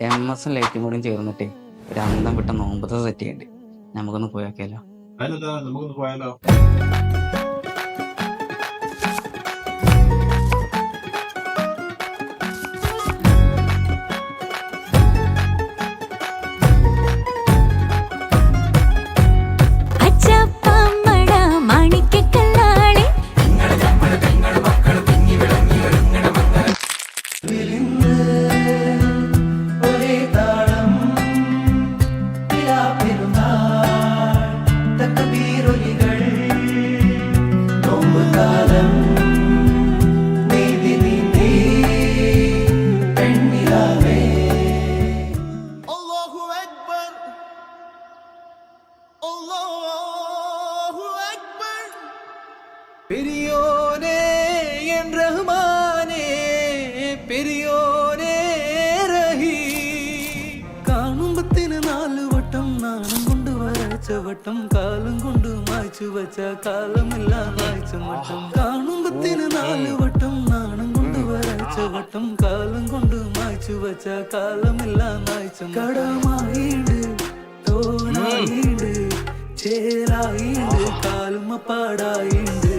M എസും ലൈറ്റും കൂടി ചേർന്നിട്ടേ ഒരു അന്തം വിട്ട നോമ്പത്തെ സെറ്റ് ചെയ്യണ്ടേ. നമുക്കൊന്ന് പോയാക്കിയല്ലോ നമുക്കൊന്ന് പോയാലോ? பெரியோனே என் ரஹ்மானே பெரியோனே ரஹീ കാണുമ്പത്തിന് നാല് വട്ടം നാണം കൊണ്ട് വരച്ച വട്ടം കാലം കൊണ്ട് മായ്ച്ചു വച്ച കാലമില്ല മായ്ച്ച മട്ടം കാണുമ്പത്തിന് നാല് വട്ടം നാണം കൊണ്ട് വരച്ച വട്ടം കാലം കൊണ്ട് മായ്ച്ചു വച്ച കാലമില്ല മായ്ച്ച കടമായിണ്ട് തോണായിണ്ട് ചേരായിണ്ട് കാൽമ പാടായിണ്ട്